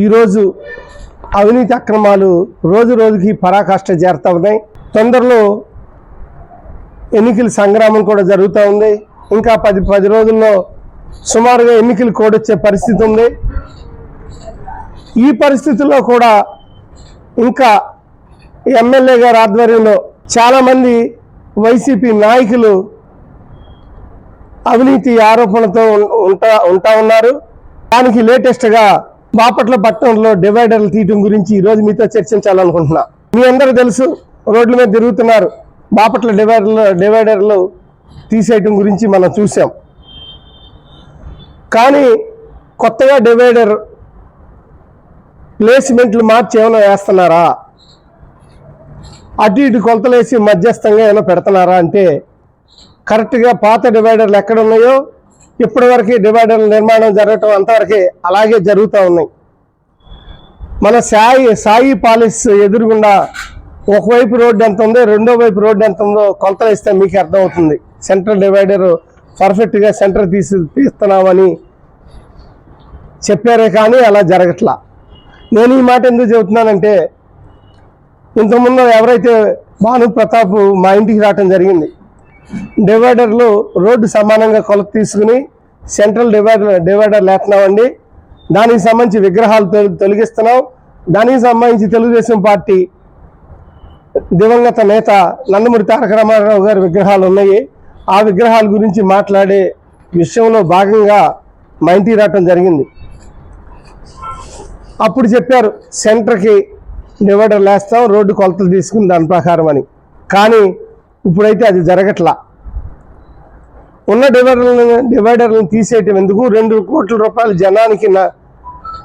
ఈరోజు అవినీతి అక్రమాలు రోజు రోజుకి పరాకాష్ట చేరుతూ ఉన్నాయి. తొందరలో ఎన్నికల సంగ్రామం కూడా జరుగుతూ ఉంది. ఇంకా పది పది రోజుల్లో సుమారుగా ఎన్నికలు కోడ్ పరిస్థితి ఉంది. ఈ పరిస్థితుల్లో కూడా ఇంకా ఎమ్మెల్యే గారి ఆధ్వర్యంలో చాలామంది వైసీపీ నాయకులు అవినీతి ఆరోపణలతో ఉం- ఉంటా ఉంటా ఉన్నారు. దానికి లేటెస్ట్గా బాపట్ల పట్టణంలో డివైడర్లు తీయటం గురించి ఈరోజు మీతో చర్చించాలనుకుంటున్నా. మీ అందరూ తెలుసు రోడ్ల మీద తిరుగుతున్నారు. బాపట్ల డివైడర్లు డివైడర్లు తీసేయటం గురించి మనం చూసాం కానీ కొత్తగా డివైడర్ ప్లేస్మెంట్లు మార్చి ఏమైనా వేస్తున్నారా? అటు ఇటు కొలతలేసి మధ్యస్థంగా ఏమైనా పెడుతున్నారా అంటే కరెక్ట్గా పాత డివైడర్లు ఎక్కడ ఉన్నాయో ఇప్పటివరకు డివైడర్ల నిర్మాణం జరగటం అంతవరకే అలాగే జరుగుతూ ఉన్నాయి. మన సాయి సాయి పాలిస్ ఎదురుగుండా ఒకవైపు రోడ్డు ఎంత ఉందో రెండో వైపు రోడ్డు ఎంత ఉందో కొలతలు ఇస్తే మీకు అర్థమవుతుంది. సెంట్రల్ డివైడర్ పర్ఫెక్ట్గా సెంటర్ తీసి తీస్తున్నామని చెప్పారే కానీ అలా జరగట్లా. నేను ఈ మాట ఎందుకు చెబుతున్నానంటే ఇంతకుముందు ఎవరైతే భాను ప్రతాప్ మా ఇంటికి రావటం జరిగింది డివైడర్లు రోడ్డు సమానంగా కొలత తీసుకుని సెంట్రల్ డివైడర్ డివైడర్ లేస్తున్నామండి దానికి సంబంధించి విగ్రహాలు తొలగిస్తున్నాం. దానికి సంబంధించి తెలుగుదేశం పార్టీ దివంగత నేత నందమూరి తారక రామారావు గారి విగ్రహాలు ఉన్నాయి. ఆ విగ్రహాల గురించి మాట్లాడే విషయంలో భాగంగా మా ఇంటికి రావటం జరిగింది. అప్పుడు చెప్పారు సెంటర్కి డివైడర్ లేస్తాం రోడ్డు కొలతలు తీసుకుని దాని ప్రకారం అని. కానీ ఇప్పుడైతే అది జరగట్లా. ఉన్న డివైడర్లను డివైడర్లను తీసేయటం ఎందుకు? రెండు కోట్ల రూపాయలు జనానికి నా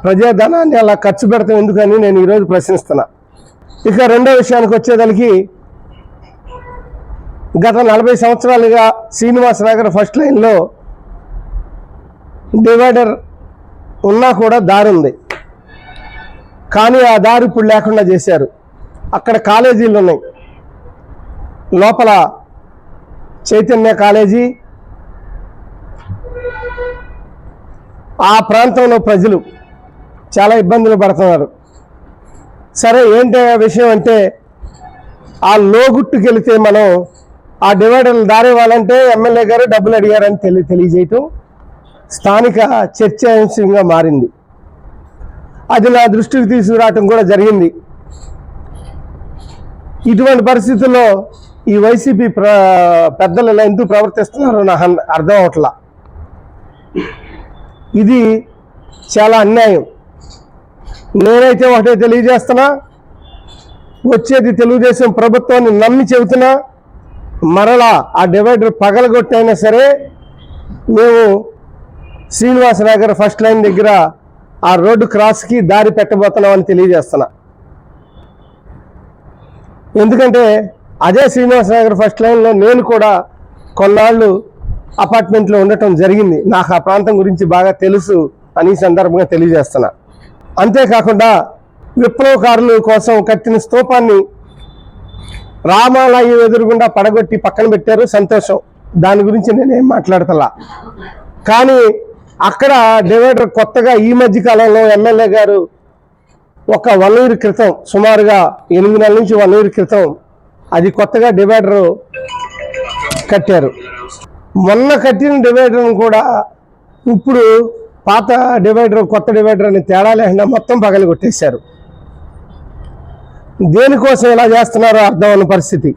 ప్రజాధనాన్ని అలా ఖర్చు పెడతాం ఎందుకని నేను ఈరోజు ప్రశ్నిస్తున్నా. ఇక రెండో విషయానికి వచ్చేదానికి గత నలభై సంవత్సరాలుగా శ్రీనివాస నగర్ ఫస్ట్ లైన్లో డివైడర్ ఉన్నా కూడా దారి ఉంది. కానీ ఆ దారి ఇప్పుడు లేకుండా చేశారు. అక్కడ కాలేజీలు ఉన్నాయి. లోపల చైతన్య కాలేజీ. ఆ ప్రాంతంలో ప్రజలు చాలా ఇబ్బందులు పడుతున్నారు. సరే ఏంటి ఆ విషయం అంటే ఆ లోగుట్టుకు వెళితే మనం ఆ డివైడర్లు దారేవాలంటే ఎమ్మెల్యే గారు డబ్బులు అడిగారని తెలి తెలియజేయటం స్థానిక చర్చాంశంగా మారింది. అది నా దృష్టికి తీసుకురావటం కూడా జరిగింది. ఇటువంటి పరిస్థితుల్లో ఈ వైసీపీ ప్ర పెద్దలు ఇలా ఎందుకు ప్రవర్తిస్తున్నారో నాకు అర్థం అవట్లా. ఇది చాలా అన్యాయం. నేనైతే ఒకటే తెలియజేస్తున్నా వచ్చేది తెలుగుదేశం ప్రభుత్వాన్ని నమ్మి చెబుతున్నా మరలా ఆ డివైడర్ పగలగొట్టైనా సరే మేము శ్రీనివాసనగర్ ఫస్ట్ లైన్ దగ్గర ఆ రోడ్డు క్రాస్కి దారి పెట్టబోతున్నామని తెలియజేస్తున్నా. ఎందుకంటే అదే శ్రీనివాసనగర్ ఫస్ట్ లైన్లో నేను కూడా కొన్నాళ్ళు అపార్ట్మెంట్లో ఉండటం జరిగింది. నాకు ఆ ప్రాంతం గురించి బాగా తెలుసు అని ఈ సందర్భంగా తెలియజేస్తున్నా. అంతేకాకుండా విప్లవకారుల కోసం కట్టిన స్తూపాన్ని రామాలయం ఎదురుగుండా పడగొట్టి పక్కన పెట్టారు. సంతోషం. దాని గురించి నేనేం మాట్లాడతలా. కానీ అక్కడ డివైడర్ కొత్తగా ఈ మధ్య కాలంలో ఎమ్మెల్యే గారు ఒక వన్ ఇయర్ క్రితం సుమారుగా ఎనిమిది నెలల నుంచి వన్ ఇయర్ క్రితం అది కొత్తగా డివైడర్ కట్టారు. మొన్న కట్టిన డివైడర్ను కూడా ఇప్పుడు పాత డివైడర్ కొత్త డివైడర్ అని తేడా లేకుండా మొత్తం పగలు కొట్టేశారు. దేనికోసం ఇలా చేస్తున్నారో అర్థం అన్న పరిస్థితి.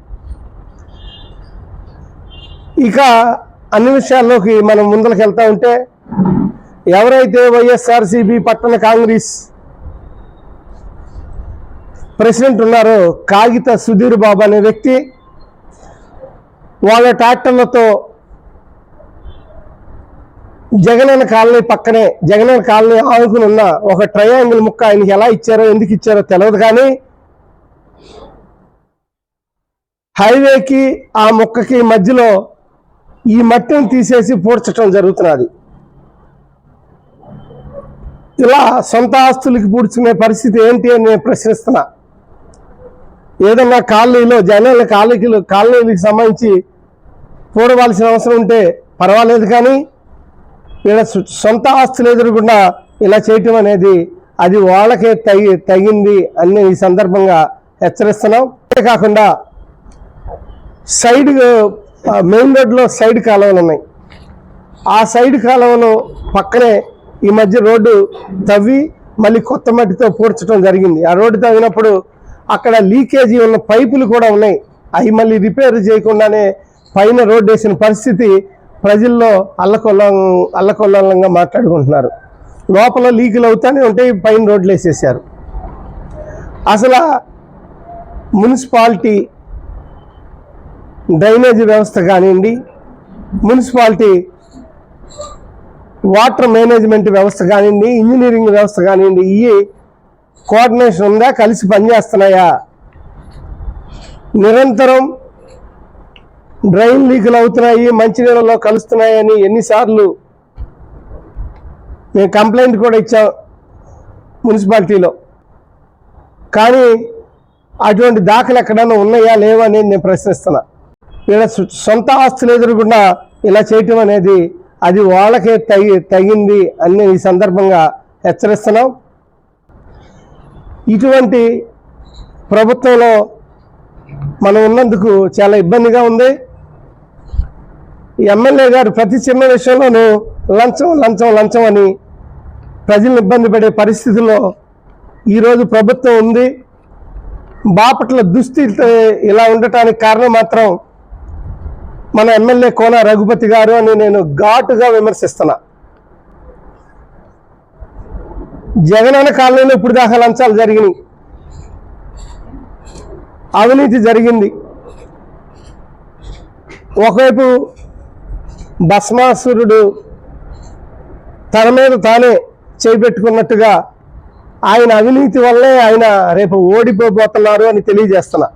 ఇక అన్ని విషయాల్లోకి మనం ముందరికి వెళ్తా ఉంటే ఎవరైతే వైఎస్ఆర్సీబీ పట్టణ కాంగ్రెస్ ప్రెసిడెంట్ ఉన్నారో కాగిత సుధీర్ బాబు అనే వ్యక్తి. వాళ్ళ ట్రాక్టర్లతో జగనన్న కాలనీ పక్కనే జగనన్న కాలనీ ఆనుకుని ఉన్న ఒక ట్రయాంగిల్ ముక్క ఆయనకి ఎలా ఇచ్చారో ఎందుకు ఇచ్చారో తెలియదు కానీ హైవేకి ఆ ముక్కకి మధ్యలో ఈ మట్టిని తీసేసి పూడ్చటం జరుగుతున్నది. ఇలా సొంత ఆస్తులకి పూడ్చుకునే పరిస్థితి ఏంటి అని నేను ప్రశ్నిస్తున్నా. ఏదన్నా కాలనీలో జనాల కాలనీలు కాలనీలకు సంబంధించి చూడవలసిన అవసరం ఉంటే పర్వాలేదు కానీ వీళ్ళ సొంత ఆస్తులు ఎదురకుండా ఇలా చేయటం అనేది అది వాళ్ళకే తగి తగింది అని ఈ సందర్భంగా హెచ్చరిస్తున్నాం. అంతే కాకుండా సైడ్ మెయిన్ రోడ్లో సైడ్ కాలువలు ఉన్నాయి. ఆ సైడ్ కాలువలో పక్కనే ఈ మధ్య రోడ్డు తవ్వి మళ్ళీ కొత్త మట్టితో పూడ్చడం జరిగింది. ఆ రోడ్డు తవ్వినప్పుడు అక్కడ లీకేజీ ఉన్న పైపులు కూడా ఉన్నాయి. అవి మళ్ళీ రిపేర్ చేయకుండానే పైన రోడ్డు వేసిన పరిస్థితి ప్రజల్లో అల్లకొల్లం అల్లకొల్లంగా మాట్లాడుకుంటున్నారు. లోపల లీకులు అవుతానే ఉంటాయి పైన రోడ్లు వేసేసారు అసలు మున్సిపాలిటీ డ్రైనేజీ వ్యవస్థ కానివ్వండి మున్సిపాలిటీ వాటర్ మేనేజ్మెంట్ వ్యవస్థ కానివ్వండి ఇంజనీరింగ్ వ్యవస్థ కానివ్వండి ఇవి కోఆర్డినేషన్ ఉందా? కలిసి పనిచేస్తున్నాయా? నిరంతరం డ్రైన్ లీకులు అవుతున్నాయి మంచినీళ్ళలో కలుస్తున్నాయని ఎన్నిసార్లు మేము కంప్లైంట్ కూడా ఇచ్చాం మున్సిపాలిటీలో. కానీ అటువంటి దాఖలు ఎక్కడన్నా ఉన్నాయా లేవా అనేది నేను ప్రశ్నిస్తున్నా. వీళ్ళ సొంత ఆస్తులు ఎదురుకుండా ఇలా చేయటం అనేది అది వాళ్ళకే తగి తగింది అని ఈ సందర్భంగా హెచ్చరిస్తున్నాం. ఇటువంటి ప్రభుత్వంలో మనం ఉన్నందుకు చాలా ఇబ్బందిగా ఉంది. ఎమ్మెల్యే గారు ప్రతి చిన్న విషయంలోనూ లంచం లంచం లంచం అని ప్రజలను ఇబ్బంది పడే పరిస్థితుల్లో ఈరోజు ప్రభుత్వం ఉంది. బాపట్ల దుస్థితి ఇలా ఉండటానికి కారణం మాత్రం మన ఎమ్మెల్యే కోన రఘుపతి గారు అని నేను ఘాటుగా విమర్శిస్తున్నా. జగనన్న కాలనీలో ఇప్పుడు దాకా లంచాలు జరిగినాయి. అవినీతి జరిగింది. ఒకవైపు భస్మాసురుడు తన మీద తానే చేపెట్టుకున్నట్టుగా ఆయన అవినీతి వల్లే ఆయన రేపు ఓడిపోబోతున్నారు అని తెలియజేస్తున్నా.